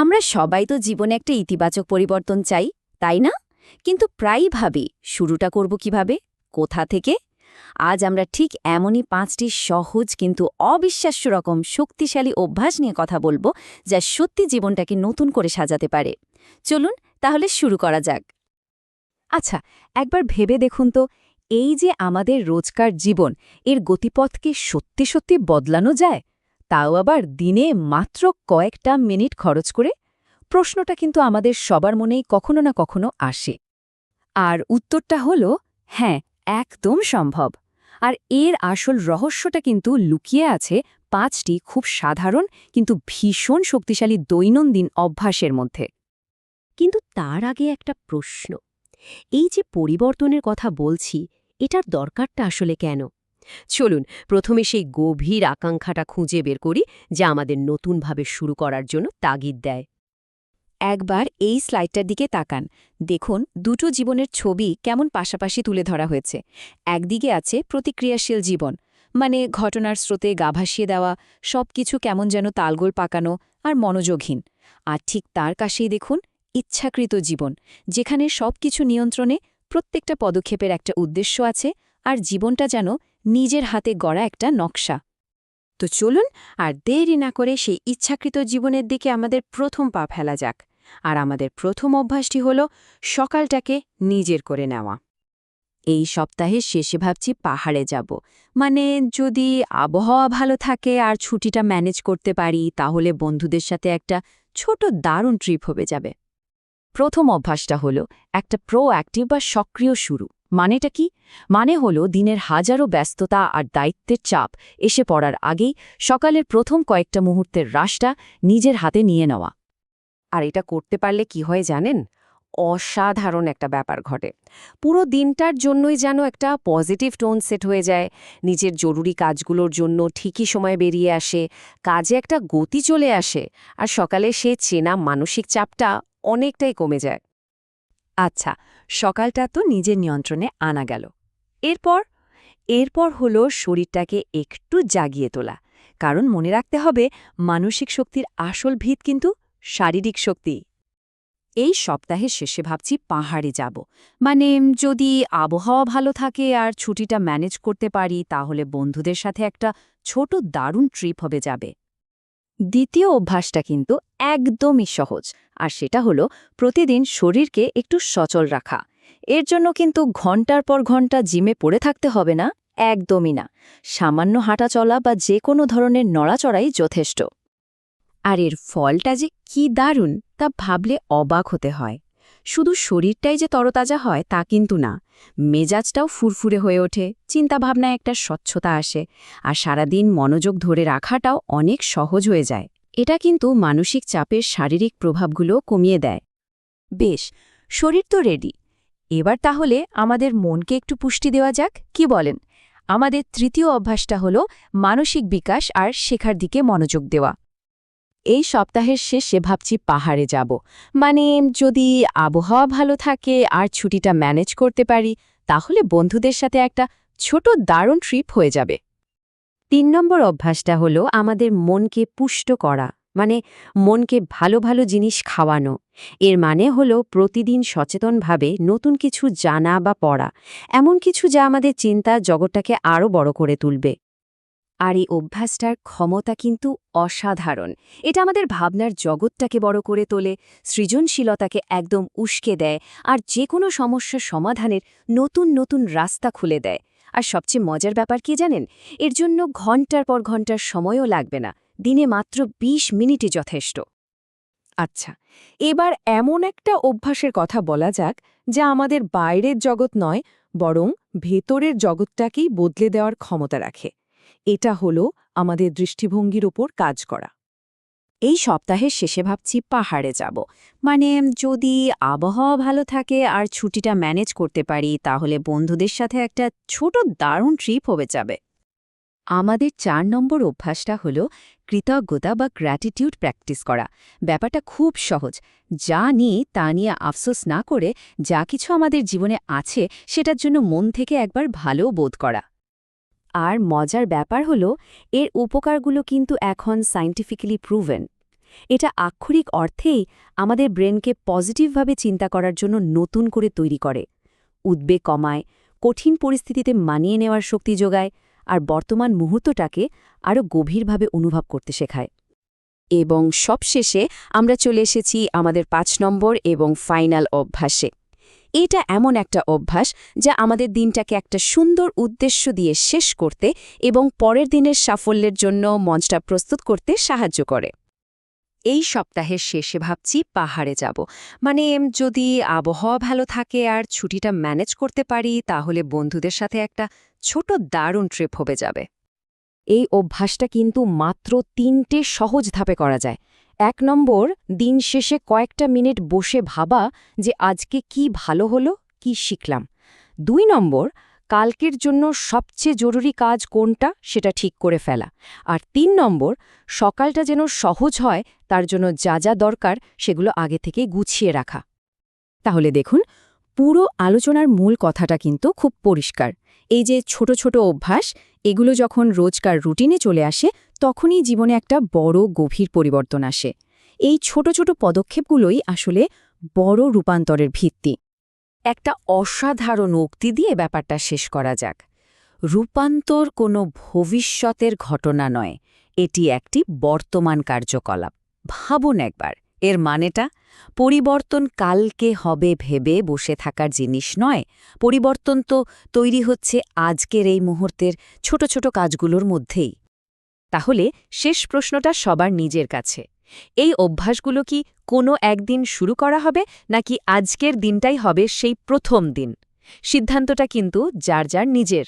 আমরা সবাই তো জীবনে একটা ইতিবাচক পরিবর্তন চাই, তাই না? কিন্তু প্রায়ই ভাবি, শুরুটা করব কীভাবে? কোথা থেকে? আজ আমরা ঠিক এমনই পাঁচটি সহজ কিন্তু অবিশ্বাস্য রকম শক্তিশালী অভ্যাস নিয়ে কথা বলব, যা সত্যি জীবনটাকে নতুন করে সাজাতে পারে। চলুন তাহলে শুরু করা যাক। আচ্ছা একবার ভেবে দেখুন তো, এই যে আমাদের রোজকার জীবন, এর গতিপথকে সত্যি সত্যি বদলানো যায়? তাও আবার দিনে মাত্র কয়েকটা মিনিট খরচ করে প্রশ্নটা কিন্তু আমাদের সবার মনেই কখনো না কখনো আসে। আর উত্তরটা হল হ্যাঁ একদম সম্ভব। আর এর আসল রহস্যটা কিন্তু লুকিয়ে আছে পাঁচটি খুব সাধারণ কিন্তু ভীষণ শক্তিশালী দৈনন্দিন অভ্যাসের মধ্যে। কিন্তু তার আগে একটা প্রশ্ন। এই যে পরিবর্তনের কথা বলছি, এটার দরকারটা আসলে কেন? চলুন, প্রথমে সেই গভীর আকাঙ্ক্ষাটা খুঁজে বের করি, যা আমাদের নতুনভাবে শুরু করার জন্য তাগিদ দেয়। একবার এই স্লাইডটার দিকে তাকান। দেখুন, দুটো জীবনের ছবি কেমন পাশাপাশি তুলে ধরা হয়েছে। একদিকে আছে প্রতিক্রিয়াশীল জীবন মানে ঘটনার স্রোতে গা ভাসিয়ে দেওয়া, সবকিছু কেমন যেন তালগোল পাকানো আর মনোযোগহীন। আর ঠিক তার কাছেই দেখুন, ইচ্ছাকৃত জীবন, যেখানে সবকিছু নিয়ন্ত্রণে প্রত্যেকটা পদক্ষেপের একটা উদ্দেশ্য আছে আর জীবনটা যেন নিজের হাতে গড়া একটা নকশা। তো চলুন আর দেরি না করে সেই ইচ্ছাকৃত জীবনের দিকে আমাদের প্রথম পা ফেলা যাক। আর আমাদের প্রথম অভ্যাসটি হল সকালটাকে নিজের করে নেওয়া। এই সপ্তাহের শেষে ভাবছি পাহাড়ে যাব। মানে যদি আবহাওয়া ভালো থাকে আর ছুটিটা ম্যানেজ করতে পারি, তাহলে বন্ধুদের সাথে একটা ছোট দারুণ ট্রিপ হবে যাবে। প্রথম অভ্যাসটা হলো একটা প্রো অ্যাক্টিভ বা সক্রিয় শুরু। মানেটা কি? মানে হলো দিনের হাজারো ব্যস্ততা আর দায়িত্বের চাপ এসে পড়ার আগেই সকালের প্রথম কয়েকটা মুহূর্তের রাশটা নিজের হাতে নিয়ে নেওয়া। আর এটা করতে পারলে কি হয় জানেন? অসাধারণ একটা ব্যাপার ঘটে। পুরো দিনটার জন্যই যেন একটা পজিটিভ টোন সেট হয়ে যায়। নিজের জরুরি কাজগুলোর জন্য ঠিকই সময় বেরিয়ে আসে, কাজে একটা গতি চলে আসে, আর সকালে সে চেনা মানসিক চাপটা অনেকটাই কমে যায়। আচ্ছা সকালটা তো নিজের নিয়ন্ত্রণে আনা গেল। এরপর এরপর হলো শরীরটাকে একটু জাগিয়ে তোলা। কারণ মনে রাখতে হবে, মানসিক শক্তির আসল ভিত কিন্তু শারীরিক শক্তি। এই সপ্তাহের শেষে ভাবছি পাহাড়ে যাব। মানে যদি আবহাওয়া ভালো থাকে আর ছুটিটা ম্যানেজ করতে পারি, তাহলে বন্ধুদের সাথে একটা ছোট দারুণ ট্রিপ হবে যাবে। দ্বিতীয় অভ্যাসটা কিন্তু একদমই সহজ। আর সেটা হলো প্রতিদিন শরীরকে একটু সচল রাখা। এর জন্য কিন্তু ঘণ্টার পর ঘণ্টা জিমে পড়ে থাকতে হবে না, একদমই না। সামান্য হাঁটা চলা বা যে কোনো ধরনের নড়াচড়াই যথেষ্ট। আর এর ফলটা যে কি দারুণ তা ভাবলে অবাক হতে হয়। শুধু শরীরটাই যে তরতাজা হয় তা কিন্তু না, মেজাজটাও ফুরফুরে হয়ে ওঠে, চিন্তাভাবনায় একটা স্বচ্ছতা আসে, আর সারাদিন মনোযোগ ধরে রাখাটাও অনেক সহজ হয়ে যায়। এটা কিন্তু মানসিক চাপের শারীরিক প্রভাবগুলো কমিয়ে দেয়। বেশ, শরীর তো রেডি এবার তাহলে আমাদের মনকে একটু পুষ্টি দেওয়া যাক, কি বলেন? আমাদের তৃতীয় অভ্যাসটা হল মানসিক বিকাশ আর শেখার দিকে মনোযোগ দেওয়া। এই সপ্তাহের শেষে ভাবছি পাহাড়ে যাব। মানে যদি আবহাওয়া ভালো থাকে আর ছুটিটা ম্যানেজ করতে পারি, তাহলে বন্ধুদের সাথে একটা ছোট দারুণ ট্রিপ হয়ে যাবে। তিন নম্বর অভ্যাসটা হলো আমাদের মনকে পুষ্ট করা মানে মনকে ভালো ভালো জিনিস খাওয়ানো। এর মানে হলো প্রতিদিন সচেতনভাবে নতুন কিছু জানা বা পড়া, এমন কিছু যা আমাদের চিন্তা জগৎটাকে আরও বড় করে তুলবে। আর এই অভ্যাসটার ক্ষমতা কিন্তু অসাধারণ। এটা আমাদের ভাবনার জগৎটাকে বড় করে তোলে, সৃজনশীলতাকে একদম উস্কে দেয়, আর যে কোনো সমস্যার সমাধানের নতুন নতুন রাস্তা খুলে দেয়। আর সবচেয়ে মজার ব্যাপার কি জানেন? এর জন্য ঘণ্টার পর ঘণ্টার সময়ও লাগবে না। দিনে মাত্র ২০ মিনিটই যথেষ্ট। আচ্ছা এবার এমন একটা অভ্যাসের কথা বলা যাক যা আমাদের বাইরের জগৎ নয়, বরং ভেতরের জগৎটাকেই বদলে দেওয়ার ক্ষমতা রাখে। এটা হলো আমাদের দৃষ্টিভঙ্গির ওপর কাজ করা। এই সপ্তাহের শেষে ভাবছি পাহাড়ে যাব। মানে যদি আবহাওয়া ভালো থাকে আর ছুটিটা ম্যানেজ করতে পারি, তাহলে বন্ধুদের সাথে একটা ছোট দারুণ ট্রিপ হবে যাবে। আমাদের চার নম্বর অভ্যাসটা হল কৃতজ্ঞতা বা গ্র্যাটিটিউড প্র্যাকটিস করা। ব্যাপারটা খুব সহজ। যা নিয়ে, তা নিয়ে আফসোস না করে যা কিছু আমাদের জীবনে আছে, সেটার জন্য মন থেকে একবার ভালো বোধ করা। আর মজার ব্যাপার হল, এর উপকারগুলো কিন্তু এখন সাইন্টিফিক্যালি প্রুভেন এটা আক্ষরিক অর্থেই আমাদের ব্রেনকে পজিটিভভাবে চিন্তা করার জন্য নতুন করে তৈরি করে। উদ্বেগ কমায়, কঠিন পরিস্থিতিতে মানিয়ে নেওয়ার শক্তি যোগায়, আর বর্তমান মুহূর্তটাকে আরও গভীরভাবে অনুভব করতে শেখায়। এবং সবশেষে আমরা চলে এসেছি আমাদের পাঁচ নম্বর এবং ফাইনাল অভ্যাসে। এটা এমন একটা অভ্যাস যা আমাদের দিনটাকে একটা সুন্দর উদ্দেশ্য দিয়ে শেষ করতে এবং পরের দিনের সাফল্যের জন্য মঞ্চটা প্রস্তুত করতে সাহায্য করে। এই সপ্তাহের শেষে ভাবছি পাহাড়ে যাব। মানে যদি আবহাওয়া ভালো থাকে আর ছুটিটা ম্যানেজ করতে পারি, তাহলে বন্ধুদের সাথে একটা ছোট দারুণ ট্রিপ হবে যাবে। এই অভ্যাসটা কিন্তু মাত্র তিনটে সহজ ধাপে করা যায়। এক নম্বর, দিন শেষে কয়েকটা মিনিট বসে ভাবা যে আজকে কি ভালো হলো, কি শিখলাম। দুই নম্বর, কালকের জন্য সবচেয়ে জরুরি কাজ কোনটা, সেটা ঠিক করে ফেলা। আর তিন নম্বর, সকালটা যেন সহজ হয়, তার জন্য যা যা দরকার, সেগুলো আগে থেকে গুছিয়ে রাখা। তাহলে দেখুন, পুরো আলোচনার মূল কথাটা কিন্তু খুব পরিষ্কার। এই যে ছোট ছোট অভ্যাস, এগুলো যখন রোজকার রুটিনে চলে আসে তখনই জীবনে একটা বড় গভীর পরিবর্তন আসে। এই ছোট ছোট পদক্ষেপগুলোই আসলে বড় রূপান্তরের ভিত্তি। একটা অসাধারণ উক্তি দিয়ে ব্যাপারটা শেষ করা যাক। রূপান্তর কোনো ভবিষ্যতের ঘটনা নয়, এটি একটি বর্তমান কার্যকলাপ। ভাবুন একবার, এর মানেটা? পরিবর্তন কালকে হবে ভেবে বসে থাকার জিনিস নয়, পরিবর্তন তো তৈরি হচ্ছে আজকের এই মুহূর্তের ছোট ছোট কাজগুলোর মধ্যেই। তাহলে শেষ প্রশ্নটা সবার নিজের কাছে। এই অভ্যাসগুলো কি কোনো একদিন শুরু করা হবে, নাকি আজকের দিনটাই হবে সেই প্রথম দিন? সিদ্ধান্তটা কিন্তু যার যার নিজের।